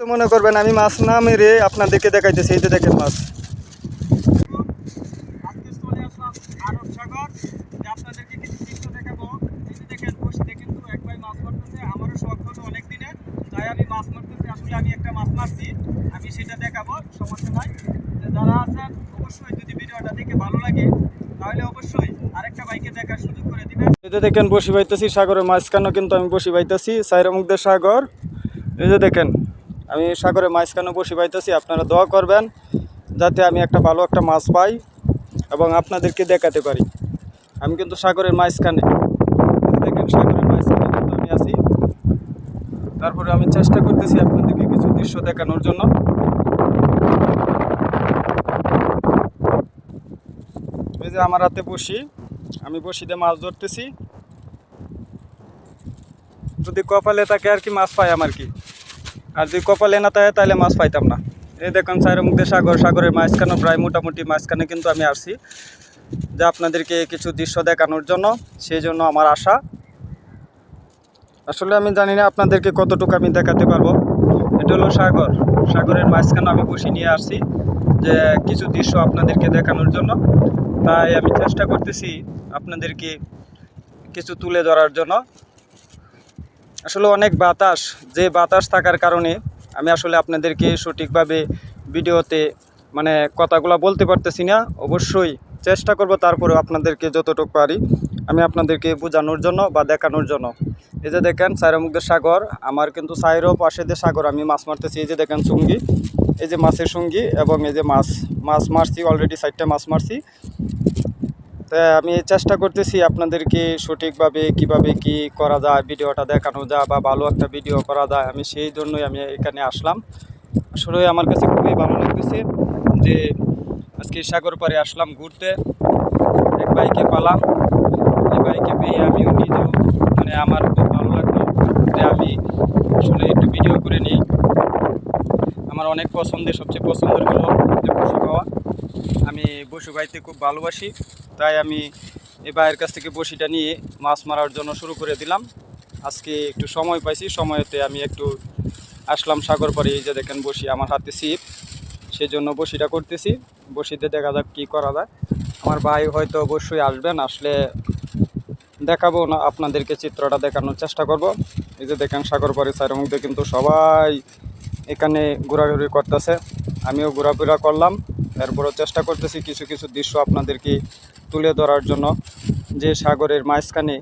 তো মনে করবেন আমি মাছ না মেরে আপনাদেরকে দেখাইতেছি এই যে দেখেন মাছ। আজকে চলে আসলাম আরব সাগর। যে আপনাদেরকে কিছু দৃশ্য দেখাবো। এই যে দেখেন কিন্তু এক মাছ মারতেছে। আমারও শখ অনেক দিনে তাই আমি মাছ মারতেছি। আসলে আমি একটা মাছ মারছি আমি সেটা দেখাবো সমস্যা নাই। যে যারা আছেন অবশ্যই যদি ভিডিওটা দেখে ভালো লাগে তাহলে অবশ্যই আরেকটা বাইকে দেখার সুযোগ করে দিবেন। দেখেন বসি বাইতেছি সাগরের মাঝখানেও কিন্তু আমি বসি বাইতেছি সাইরামুখদের সাগর। এই যে দেখেন আমি সাগরে মাঝখানে বসে পাইতেছি? আপনারা দোয়া করবেন যাতে আমি একটা ভালো একটা মাছ পাই এবং আপনাদেরকে দেখাতে পারি। আমি কিন্তু সাগরের মাঝখানে দেখেন সাগরের মাঝখানে কিন্তু আমি আছি। তারপরে আমি চেষ্টা করতেছি আপনাদেরকে কিছু দৃশ্য দেখানোর জন্য। এই যে আমার হাতে বসি। আমি বসিতে মাছ ধরতেছি। যদি কপালে থাকে আর কি মাছ পাই আমার কি? আর যদি কপালে না থাকে তাহলে মাছ পাইতাম না। এই দেখুন মুখে সাগর, সাগরের মাঝখানে প্রায় মোটামুটি মাঝখানে কিন্তু আমি আসছি। যা আপনাদেরকে কিছু দৃশ্য দেখানোর জন্য, সেই জন্য আমার আশা। আসলে আমি জানি না আপনাদেরকে কতটুকু আমি দেখাতে পারব। এটা হলো সাগর। সাগরের মাঝখানে আমি বসে নিয়ে আসছি যে কিছু দৃশ্য আপনাদেরকে দেখানোর জন্য। তাই আমি চেষ্টা করতেছি আপনাদেরকে কিছু তুলে ধরার জন্য। আসলে অনেক বাতাস, যে বাতাস থাকার কারণে আমি আসলে আপনাদেরকে সঠিকভাবে ভিডিওতে মানে কথাগুলো বলতে পারতেছি না। অবশ্যই চেষ্টা করব তারপরেও আপনাদেরকে যতটুকু পারি আমি আপনাদেরকে বোঝানোর জন্য বা দেখানোর জন্য। এই যে দেখেন সাইরামুখদের সাগর, আমার কিন্তু সাইরও পাশে যে সাগর, আমি মাছ মারতেছি, এই যে দেখেন সঙ্গী, এই যে মাছের সঙ্গী এবং এই যে মাছ মাছ মারছি অলরেডি সাইডটা মাছ মারছি। তাই আমি চেষ্টা করতেছি আপনাদেরকে সঠিকভাবে কীভাবে কি করা যায়, ভিডিওটা দেখানো যায় বা ভালো একটা ভিডিও করা যায়। আমি সেই জন্যই আমি এখানে আসলাম। আসলে আমার কাছে খুবই ভালো লাগতেছে যে আজকে সাগর পাড়ে আসলাম ঘুরতে। এক বাইকে পালাম। এই বাইকে পেয়ে আমিও নিজেও মানে আমার খুব ভালো লাগল। যে আমি আসলে একটু ভিডিও করে নিই। আমার অনেক পছন্দের, সবচেয়ে পছন্দের হলো যে পশু খাওয়া। আমি বসু গাইতে খুব ভালোবাসি। তাই আমি এই ভাইয়ের কাছ থেকে বসিটা নিয়ে মাছ মারার জন্য শুরু করে দিলাম। আজকে একটু সময় পাইছি, সময়তে আমি একটু আসলাম সাগর পাড়ে এই যে দেখেন বসি আমার হাতে ছিপ সেই জন্য বসিটা করতেছি। বসিতে দেখা যাক কী করা যায়। আমার ভাই হয়তো অবশ্যই আসবেন, আসলে দেখাবো না, আপনাদেরকে চিত্রটা দেখানোর চেষ্টা করব। এই যে দেখেন সাগর পাড়ে মধ্যে কিন্তু সবাই এখানে ঘোরাঘুরি করতেছে। আমিও ঘোরাফেরা করলাম। এরপরও চেষ্টা করতেছি কিছু কিছু দৃশ্য আপনাদেরকে তুলে ধরার জন্য যে সাগরের মাঝখানে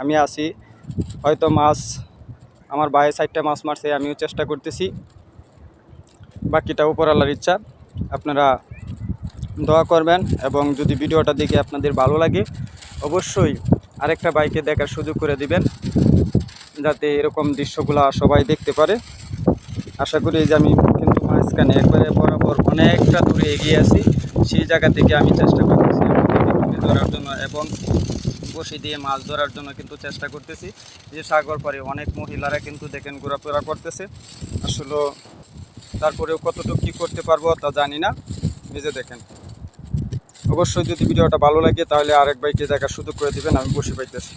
আমি আছি, হয়তো মাছ, আমার বাইরে সাইডটা মাছ মারছে আমিও চেষ্টা করতেছি। বাকিটা উপরালার ইচ্ছা, আপনারা দোয়া করবেন এবং যদি ভিডিওটা দেখে আপনাদের ভালো লাগে, অবশ্যই আরেকটা বাইকে দেখার সুযোগ করে দিবেন, যাতে এরকম দৃশ্যগুলো সবাই দেখতে পারে। আশা করি যে আমি কিন্তু মাঝখানে একবারে বরাবর অনেকটা দূরে এগিয়ে আছি, সেই জায়গা থেকে আমি চেষ্টা করতেছি। তুলে ধরার জন্য এবং বসি দিয়ে মাছ ধরার জন্য কিন্তু চেষ্টা করতেছি। যে সাগর পরে অনেক মহিলারা কিন্তু দেখেন ঘোরাফেরা করতেছে। আসলে তারপরেও কতটুকু কী করতে পারব তা জানি না। নিজে দেখেন। অবশ্যই যদি ভিডিওটা ভালো লাগে তাহলে আরেক বাইকে দেখার সুযোগ করে দেবেন, আমি বসে পাইতেছি।